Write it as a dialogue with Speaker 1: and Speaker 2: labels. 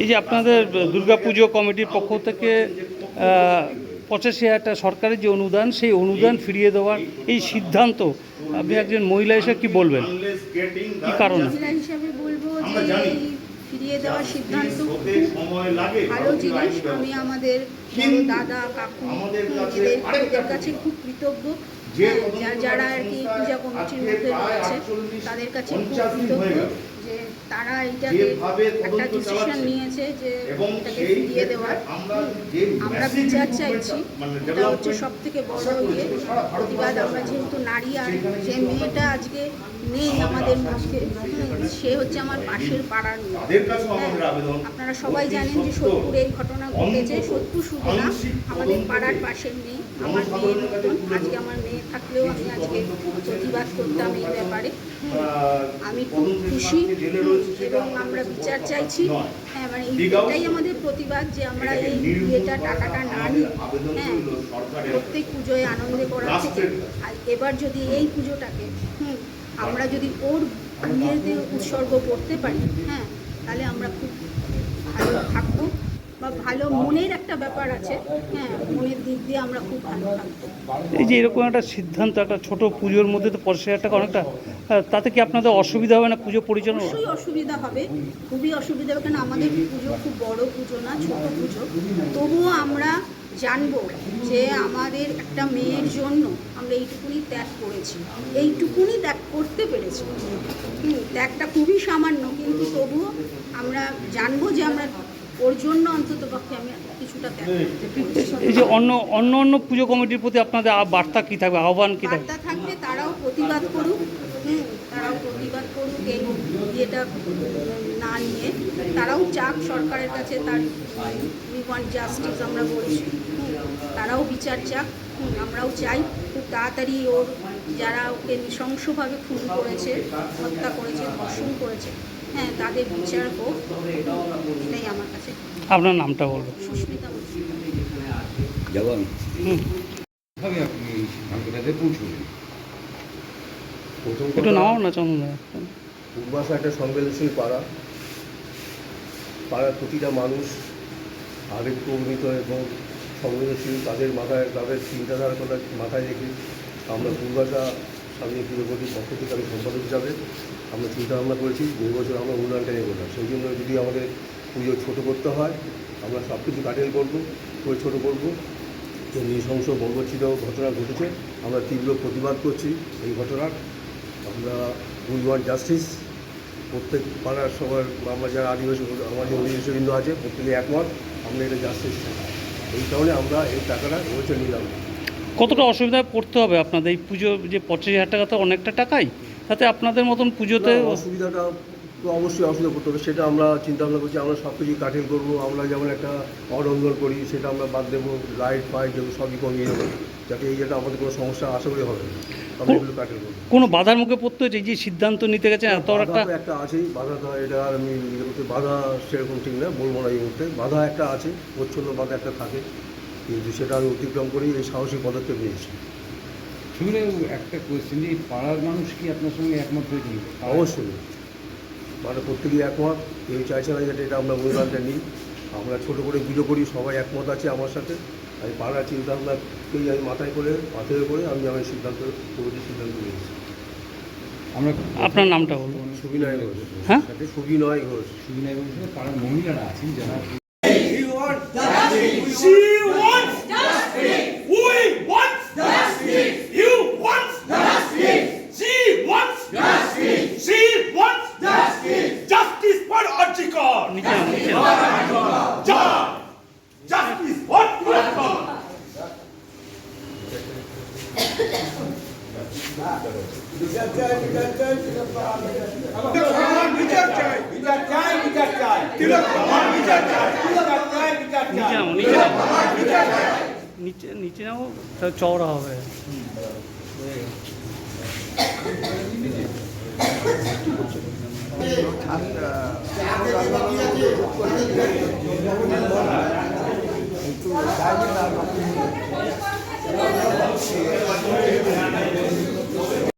Speaker 1: এই যে আপনাদের দুর্গাপুজো কমিটির পক্ষ থেকে পঁচাশি হাজার টাকা সরকারের যে অনুদান সেই অনুদান ফিরিয়ে দেওয়ার এই সিদ্ধান্ত আপনি একজন মহিলা হিসেবে কি বলবেন? কি কারণে?
Speaker 2: ফিরিয়ে দেওয়ার সিদ্ধান্ত ভালো জিনিস। আমি আমাদের দাদা কাকু
Speaker 3: আমাদের কাছে
Speaker 2: এদের কাছে খুব কৃতজ্ঞ। হ্যাঁ, যারা আর কি পূজা কমিটির মধ্যে রয়েছে তাদের কাছে খুব কৃতজ্ঞ। যে তারা এইটাকে একটা ডিসিশন নিয়েছে যে এটাকে ফিরিয়ে দেওয়ার
Speaker 3: আমরা
Speaker 2: বিচার চাইছি
Speaker 3: মানে
Speaker 2: এটা হচ্ছে সব থেকে বড় ইয়ে প্রতিবাদ। আমরা যেহেতু নারী আর যে মেয়েটা আজকে নেই আমাদের মধ্যে সে হচ্ছে আমার পাশের পাড়ার মেয়ে। হ্যাঁ, আপনারা সবাই জানেন যে সোদপুরে এই ঘটনা ঘটেছে। সোদপুর শুধু না আমাদের পাড়ার পাশের মেয়ে আমার মেয়ের মতন আজকে আমার মেয়ে থাকলেও আমি আজকে প্রতিবাদ করতাম এই ব্যাপারে। আমি খুব খুশি।
Speaker 3: জেলে রয়েছে সেটা
Speaker 2: এবং আমরা বিচার চাইছি। হ্যাঁ মানে এটাই আমাদের প্রতিবাদ যে আমরা এই বিয়েটা টাকাটা না নিই।
Speaker 3: আবেদন
Speaker 2: হ্যাঁ প্রত্যেক পুজোয় আনন্দে করা থেকে আর এবার যদি এই পুজোটাকে হুম আমরা যদি ওর বিয়েতে উৎসর্গ করতে পারি। হ্যাঁ তাহলে আমরা খুব ভালো থাকব। বা ভালো মনের একটা ব্যাপার আছে হ্যাঁ মনের দিক দিয়ে আমরা খুব ভালো থাকব।
Speaker 1: এই যে এরকম একটা সিদ্ধান্ত একটা ছোট পুজোর মধ্যে তো হাজার টাকা অনেকটা তাতে কি আপনাদের অসুবিধা হবে না পুজো পরিচালনা?
Speaker 2: অবশ্যই অসুবিধা হবে খুবই অসুবিধা হবে কারণ আমাদের পুজো খুব বড় পুজো না ছোট পুজো। তবুও আমরা জানব যে আমাদের একটা মেয়ের জন্য আমরা এইটুকুনি ত্যাগ করেছি এইটুকুনি ত্যাগ করতে পেরেছি। হুম, ত্যাগটা খুবই সামান্য কিন্তু তবুও আমরা জানব যে আমরা ওর জন্য অন্তত পক্ষে আমি কিছুটা
Speaker 1: এই যে অন্য অন্য অন্য পুজো কমিটির প্রতি আপনাদের বার্তা কী থাকবে আহ্বান কী থাকবে?
Speaker 2: বার্তা থাকবে তারাও প্রতিবাদ করুক তারাও প্রতিবাদ করুক এই ইয়েটা না নিয়ে। তারাও চাক সরকারের কাছে তার উই ওয়ান্ট জাস্টিস আমরা বলছি। তারাও বিচার চাক আমরাও চাই। খুব তাড়াতাড়ি ওর যারা ওকে নৃশংসভাবে খুন করেছে হত্যা করেছে ধর্ষণ করেছে হ্যাঁ তাদের বিচার হোক এটাই আমার কাছে।
Speaker 1: আপনার নামটা বলবেন
Speaker 2: সুস্মিতা বলছি
Speaker 4: কীভাবে আপনি এই পৌঁছলেন?
Speaker 5: প্রথম
Speaker 1: একটু নামাও না চন্দন
Speaker 5: পূর্বাশা একটা সংবেদনশীল পাড়া। পাড়ার প্রতিটা মানুষ আবেগ প্রবণিত এবং সংবেদনশীল। তাদের মাথায় তাদের চিন্তাধারা কথা মাথায় রেখে আমরা পূর্বাশা স্বামী পুরোপতির পক্ষ থেকে আমি সম্পাদক হিসাবে আমরা চিন্তা ভাবনা করেছি যে বছর আমরা উন্নয়নটা নেব না সেই জন্য যদি আমাদের পুজো ছোটো করতে হয়, আমরা সব কিছু কাটেল করব করে ছোটো করব। যে নৃশংস বর্বচ্ছিত ঘটনা ঘটেছে, আমরা তীব্র প্রতিবাদ করছি এই ঘটনার। আমরা উই ওয়ান্ট জাস্টিস। প্রত্যেক পাড়ার সবার আমরা যারা আদিবাসী, আমাদের অধিবাসীবৃন্দ আছে, প্রত্যেকে একমত, আমরা এটা জাস্টিস এই কারণে আমরা এই টাকাটা এবছর নিলাম।
Speaker 1: কতটা অসুবিধায় পড়তে হবে আপনাদের? এই পুজো যে পঁচিশ হাজার টাকা তো অনেকটা টাকাই। তাতে আপনাদের মতন পুজোতে
Speaker 5: অসুবিধাটা তো অবশ্যই অসুবিধা করতে হবে। সেটা আমরা চিন্তা ভাবনা করছি আমরা সব কিছু কাটিং করব। আমরা যেমন একটা অরঙ্গল করি সেটা আমরা বাদ দেবো লাইট ফাইট এগুলো সবই কমিয়ে দেবো যাতে এই যেটা আমাদের কোনো সমস্যা আশা করি হবে
Speaker 1: কোনো বাধার মুখে পড়তে হচ্ছে যে সিদ্ধান্ত নিতে গেছেন এত একটা
Speaker 5: একটা আছেই। বাধা তো এটা আর আমি বাধা সেরকম ঠিক না বলব না এই মুহূর্তে। বাধা একটা আছে প্রচ্ছন্ন বাধা একটা থাকে। কিন্তু সেটা আমি অতিক্রম করেই এই সাহসী পদক্ষেপ নিয়েছি।
Speaker 4: শুনে একটা কোয়েশ্চেন যে পাড়ার মানুষ কি আপনার সঙ্গে একমত হয়েছিল
Speaker 5: অবশ্যই। মানে প্রত্যেকেই একমত। কেউ চাইছে না যাতে এটা আমরা অনুদানটা নিই। আমরা ছোটো করে পুজো করি সবাই একমত আছে আমার সাথে। আমি পাড়ার চিন্তা ভাবনাকেই আমি মাথায় করে মাথায় করে আমি আমার সিদ্ধান্ত পুরোটি সিদ্ধান্ত নিয়েছি।
Speaker 4: আমরা
Speaker 1: আপনার নামটা হলো
Speaker 5: সুবিনয় ঘোষ।
Speaker 1: হ্যাঁ?
Speaker 5: সুবিনয় ঘোষ।
Speaker 4: সুবিনয় বলছিল পাড়ার মহিলারা আছেন যারা
Speaker 1: নিচে নিচে চওড়া হবে।